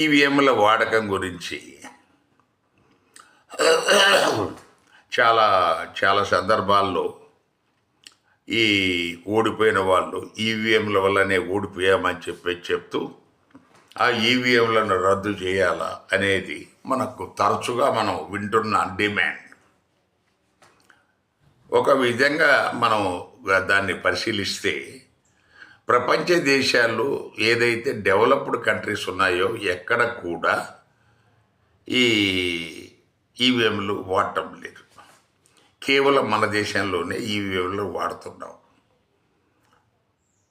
ఈవీఎంల వాడకం గురించి. చాలా చాలా సందర్భాల్లో ఈ ఓడిపోయిన వాళ్ళు ఈవీఎంల వల్లనే ఓడిపోయామని చెప్పి చెప్తూ ఆ ఈవీఎంలను రద్దు చేయాలా అనేది మనకు తరచుగా మనం వింటున్న డిమాండ్. ఒక విధంగా మనం దాన్ని పరిశీలిస్తే ప్రపంచ దేశాల్లో ఏదైతే డెవలప్డ్ కంట్రీస్ ఉన్నాయో ఎక్కడ కూడా ఈ ఈవీఎంలు వాడటం లేదు. కేవలం మన దేశంలోనే ఈవీఎంలు వాడుతున్నాం.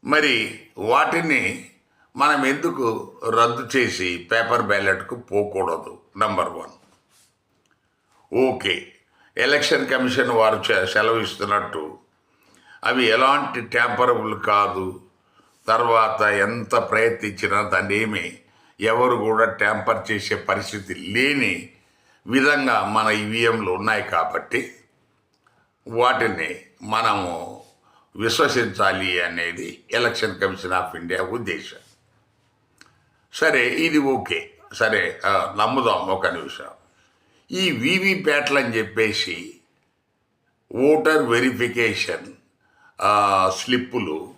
మరి వాటిని మనం ఎందుకు రద్దు చేసి పేపర్ బ్యాలెట్కు పోకూడదు? Number one. Okay election commission వారు చె- సెలవు ఇస్తున్నట్టు. అవి ఎలాంటి ట్యాంపరబుల్ కాదు. తర్వాత ఎంత ప్రయత్నించినా దాన్ని ఏమి ఎవరు కూడా ట్యాంపర్ చేసే పరిస్థితి లేని విధంగా మన ఈవీఎంలు ఉన్నాయి కాబట్టి వాటిని మనము విశ్వసించాలి అనేది ఎలక్షన్ కమిషన్ ఆఫ్ ఇండియా ఉద్దేశం. సరే ఇది ఓకే. సరే నమ్ముదాం ఒక నిమిషం. ఈ వీవీప్యాట్లు అని చెప్పేసి ఓటర్ వెరిఫికేషన్ స్లిప్పులు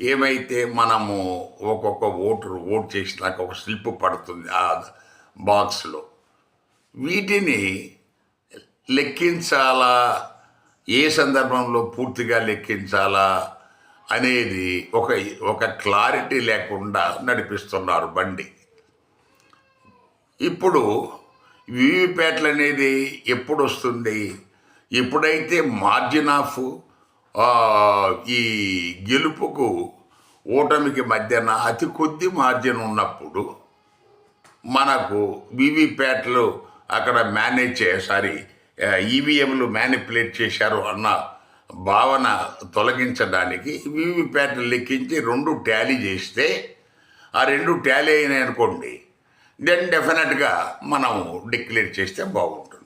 ఏమైతే మనము ఒక్కొక్క ఓటరు ఓట్ చేసినాక ఒక స్లిప్ పడుతుంది ఆ బాక్స్లో. వీటిని లెక్కించాలా? ఏ సందర్భంలో పూర్తిగా లెక్కించాలా? అనేది ఒక ఒక క్లారిటీ లేకుండా నడిపిస్తున్నారు బండి. ఇప్పుడు వీవీప్యాట్లు అనేది ఎప్పుడు వస్తుంది ఎప్పుడైతే మార్జిన్ ఆఫ్ ఈ గెలుపుకు ఓటమికి మధ్యన అతి కొద్ది మార్జిన్ ఉన్నప్పుడు మనకు వివిప్యాట్లు అక్కడ మేనేజ్ చే సారీ ఈవీఎంలు మ్యానిపులేట్ చేశారు అన్న భావన తొలగించడానికి వివిప్యాట్లు లెక్కించి రెండు ట్యాలీ చేస్తే ఆ రెండు ట్యాలీ అయినాయి అనుకోండి దెన్ డెఫినెట్గా మనం డిక్లేర్ చేస్తే బాగుంటుంది.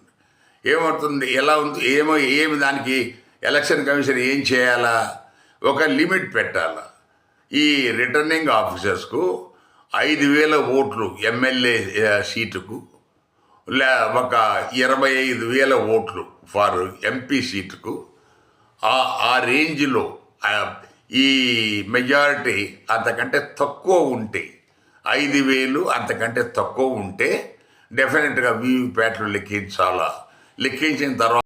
ఏమవుతుంది? ఎలా ఉంది ఏమో ఏమి దానికి ఎలక్షన్ కమిషన్ ఏం చేయాలా? ఒక లిమిట్ పెట్టాలా? ఈ రిటర్నింగ్ ఆఫీసర్స్కు ఐదు వేల ఓట్లు ఎమ్మెల్యే సీటుకు లే ఒక ఇరవై ఐదు వేల ఓట్లు ఫర్ ఎంపీ సీటుకు ఆ ఆ రేంజ్లో ఈ మెజారిటీ అంతకంటే తక్కువ ఉంటే ఐదు వేలు అంతకంటే తక్కువ ఉంటే డెఫినెట్గా వీవీప్యాట్లు లెక్కించాలా? లెక్కించిన తర్వాత